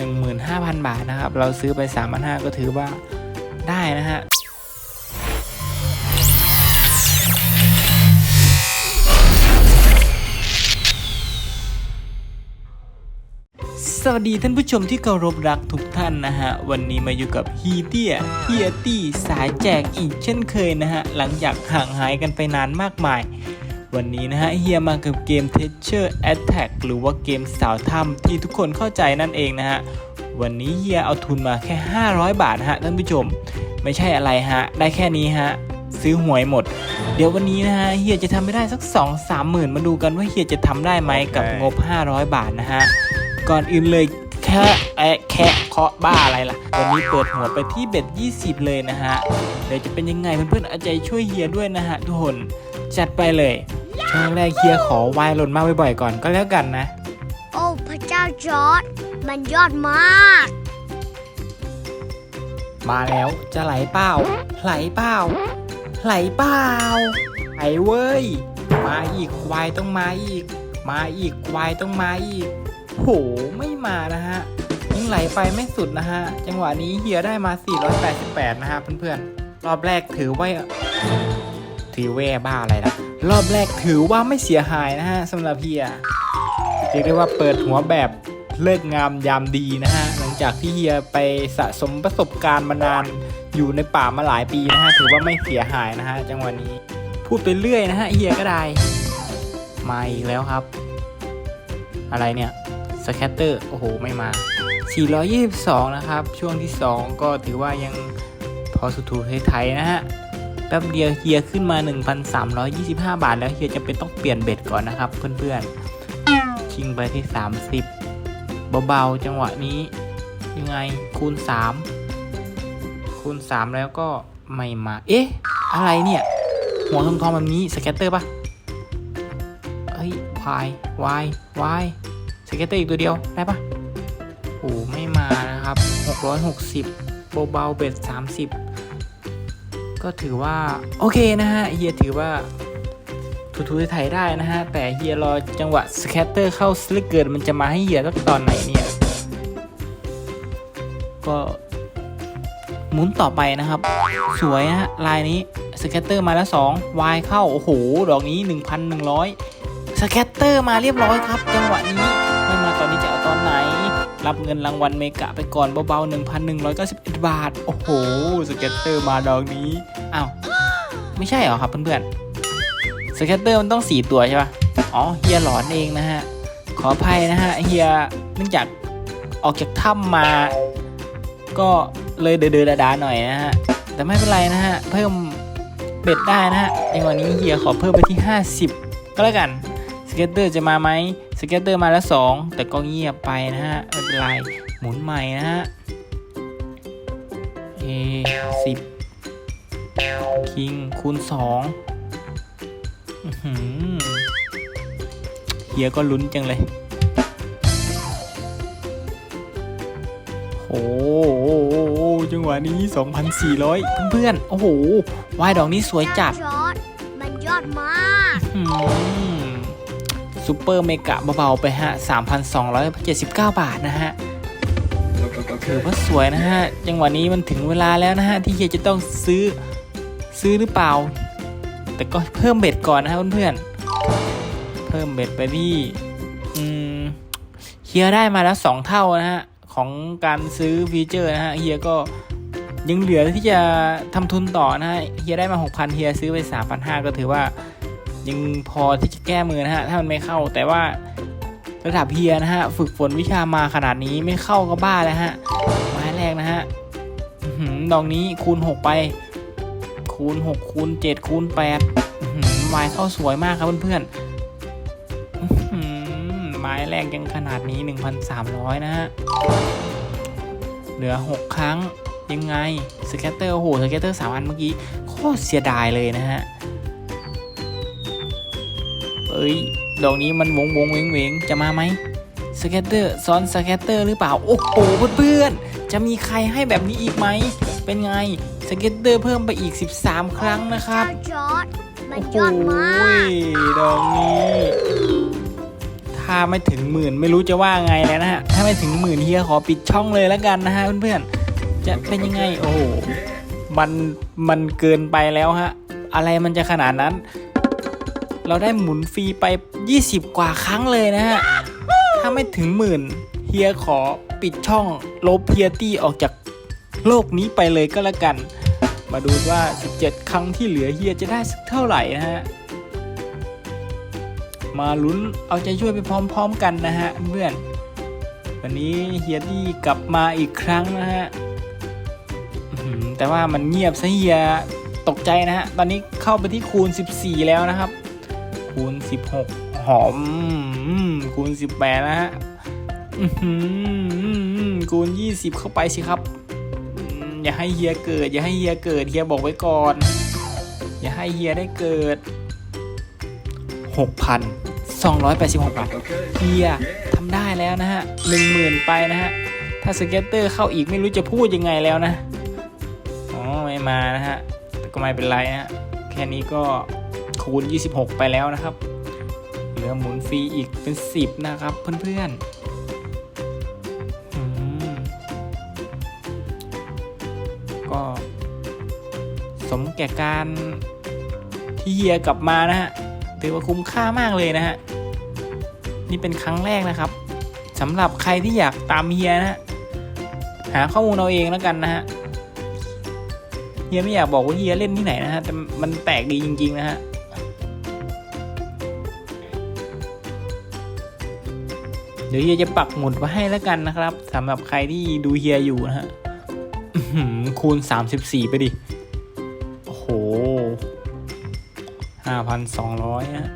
15,000 บาทนะครับ เราซื้อไป 3,500 ก็ถือว่าได้นะฮะสวัสดีท่านผู้ชมที่เคารพรักทุกท่านนะฮะ วันนี้มาอยู่กับฮีเตียเฮียตี้สายแจกอีกเช่นเคยนะฮะ หลังจากห่างหายกันไปนานมากมาย วันนี้นะฮะเฮียมากับเกม Teacher Attack หรือว่าเกมสาวถ้ำที่ทุกคนเข้าใจนั่นเองนะฮะ วันนี้เฮียเอาทุนมาแค่ 500 บาทนะฮะท่านผู้ชม ไม่ใช่อะไรฮะ ได้แค่นี้ฮะ ซื้อหวยหมด เดี๋ยววันนี้นะฮะเฮียจะทำไม่ได้สัก 2 3 หมื่นมาดูกันว่าเฮียจะทำได้ไหมกับงบ 500 บาทนะฮะ ก่อนอื่นเลย แค่แอะแคะเคาะบ้าอะไรล่ะ วันนี้เปิดหัวไปที่เบ็ด20 เลยนะฮะ เดี๋ยวจะเป็นยังไงเพื่อนๆ เอาใจช่วยเฮียด้วยนะฮะทุกคน จัดไปเลยช่วงแรกเฮียขอวายหล่นมากบ่อยๆก่อนก็แล้วกันนะ โอ้พระเจ้าจอร์ดมันยอดมาก มาแล้วจะไหลเปล่า ไหลเปล่า ไหลเปล่าไอ้เว้ย มาอีกควายต้องมาอีก มาอีกควายต้องมาอีก โหไม่มานะฮะยังไหลไปไม่สุดนะฮะ จังหวะนี้เฮียได้มา 488 นะฮะเพื่อนๆ รอบแรกถือว่าถือแว่บ้าอะไรล่ะรอบแรกถือว่าไม่เสียหายนะฮะสำหรับเฮียเรียกได้ว่าเปิดหัวแบบเลิกงามยามดีนะฮะหลังจากที่เฮียไปสะสมประสบการณ์มานานอยู่ในป่ามาหลายปีนะฮะถือว่าไม่เสียหายนะฮะจังหวะนี้ พูดไปเรื่อยนะฮะเฮียก็ได้มาอีกแล้วครับ อะไรเนี่ย สแคตเตอร์โอ้โหไม่มา 422 นะครับ ช่วงที่ 2 ก็ถือว่ายังพอสุดถูไทยนะฮะแป๊บเดียวเฮียขึ้นมา 1,325 บาท แล้วเฮียจะเป็นต้องเปลี่ยนเบ็ดก่อนนะครับเพื่อนๆ ชิงไปที่ 30 เบาๆ จังหวะนี้ ยังไงคูณ 3 คูณ 3 แล้วก็ไม่มา เอ๊ะ อะไรเนี่ย หัวทองทองแบบนี้สแกตเตอร์ปะเอ้ยวายวายวาย สเก็ตเตอร์อีกตัวเดียวได้ปะโอ้ไม่มานะครับ 660เบาๆเบ็ด30 ก็ถือว่า โอเคนะฮะเฮียถือว่าทูทูไทยได้นะฮะ แต่เฮียรอจังหวะสแคตเตอร์เข้าสลิกเกิดมันจะมาให้เฮียสักตอนไหนเนี่ย ก็หมุนต่อไปนะครับ สวยนะฮะลายนี้สแคตเตอร์มาแล้ว2วายเข้า โอ้โห ดอกนี้ 1,100 สแคตเตอร์มาเรียบร้อยครับ จังหวะนี้ รับเงินรางวัลเมกะไปก่อนเบาๆ 1,191 บาท โอ้โห สเก็ตเตอร์มาดอกนี้ อ้าว ไม่ใช่เหรอครับเพื่อนๆ สเก็ตเตอร์มันต้อง 4 ตัวใช่ปะอ๋อ เฮียหลอนเองนะฮะ ขออภัยนะฮะ เฮียเนื่องจากออกจากถ้ำมา ก็เลยเดือดๆดาๆหน่อยนะฮะ แต่ไม่เป็นไรนะฮะ เพิ่มเบ็ดได้นะฮะในวันนี้เฮียขอเพิ่มไปที่ 50 ก็แล้วกัน สเก็ตเตอร์จะมาไหมสเก็ตเตอร์มาแล้ว 2 แต่ก็เงียบไปนะฮะไม่เป็นไรหมุนใหม่นะฮะเอสิบคิงคูณ2อื้อหือเฮียก็ลุ้นจังเลย โอ้โหจังหวะนี้ 2,400 เพื่อนๆ โอ้โห วายดอกนี้สวยจัดจอร์ดมันยอดมากอืม ซูเปอร์เมกะเบาๆไปฮะ 3,279 บาทนะฮะถือว่าสวยนะฮะ จังหวะนี้มันถึงเวลาแล้วนะฮะ ที่เฮียจะต้องซื้อซื้อหรือเปล่า แต่ก็เพิ่มเบ็ดก่อนนะฮะเพื่อนๆเพิ่มเบ็ดไปที่อืมเฮียได้มาแล้ว 2 เท่านะฮะ ของการซื้อฟีเจอร์นะฮะเฮียก็ยังเหลือที่จะทำทุนต่อนะฮะเฮียได้มา 6,000เฮียซื้อไป 3,500 ก็ถือว่า ยังพอที่จะแก้มือนะฮะถ้ามันไม่เข้า แต่ว่าระดับเฮียนะฮะฝึกฝนวิชามาขนาดนี้ไม่เข้าก็บ้าแล้วฮะไม้แรกนะฮะหือดอกนี้คูณ 6 ไป คูณ 6 คูณ 7 คูณ8อื้อหือไม้เข้าสวยมากครับเพื่อนๆหือไม้แรกยังขนาดนี้ 1,300 นะฮะ เหลือ 6 ครั้งยังไงสแกตเตอร์โอ้โหสแกตเตอร์สามอันเมื่อกี้โคตรเสียดายเลยนะฮะ เอ้ย ดอกนี้มันวงวงเวงเวงจะมาไหมสแกตเตอร์ซ้อนสแกตเตอร์หรือเปล่า โอ้โหเพื่อนๆจะมีใครให้แบบนี้อีกไหม เป็นไงสเก็ตเตอร์เพิ่มไปอีก 13 ครั้งนะครับพะเจ้าจอร์ดมันโอ้โหยอดมากดอกนี้ทถ้าไม่ถึงหมื่นไม่รู้จะว่าไงแล้วนะฮะ ถ้าไม่ถึงหมื่นเฮียขอปิดช่องเลยแล้วกันนะฮะเพื่อนๆ จะเป็นยังไง โอ้โห มัน มันเกินไปแล้วฮะ อะไรมันจะขนาดนั้น เราได้หมุนฟรีไป 20 กว่าครั้งเลยนะฮะ ถ้าไม่ถึงหมื่นเฮียขอปิดช่องลบเฮียตี้ออกจากโลกนี้ไปเลยก็แล้วกัน มาดูว่า 17 ครั้งที่เหลือเฮียจะได้สักเท่าไหร่นะฮะ มาลุ้นเอาใจช่วยไปพร้อมๆกันนะฮะเพื่อน วันนี้เฮียตี้กลับมาอีกครั้งนะฮะแต่ว่ามันเงียบซะเฮียตกใจนะฮะ ตอนนี้เข้าไปที่คูณ 14 แล้วนะครับ คูณ 16 หอมอืมคูณ 18 นะฮะคูณ 20 เข้าไปสิครับอืมอย่าให้เฮียเกิด อย่าให้เฮียเกิดเฮียบอกไว้ก่อน อย่าให้เฮียได้เกิด6,286 บาทเฮียทำได้แล้วนะฮะ 10,000 ไปนะฮะ ถ้าสเก็ตเตอร์เข้าอีกไม่รู้จะพูดยังไงแล้วนะ อ๋อ ไม่มานะฮะ แต่ก็ไม่เป็นไรนะฮะแค่นี้ก็ คูณ 26 ไปแล้วนะครับ เหลือหมุนฟรีอีกเป็น 10 นะครับ เพื่อนๆ ก็สมแก่การที่เฮียกลับมานะฮะ ถือว่าคุ้มค่ามากเลยนะฮะ นี่เป็นครั้งแรกนะครับสำหรับใครที่อยากตามเฮียนะฮะ หาข้อมูลเอาเองแล้วกันนะฮะเฮียไม่อยากบอกว่าเฮียเล่นที่ไหนนะฮะ แต่มันแปลกดีจริง ๆ นะฮะ เดี๋ยวเฮียจะปักหมุดไว้ให้แล้วกันนะครับสำหรับใครที่ดูเฮียอยู่นะฮะคูณ 34 ไปดิ โอ้โห 5,200นะฮะ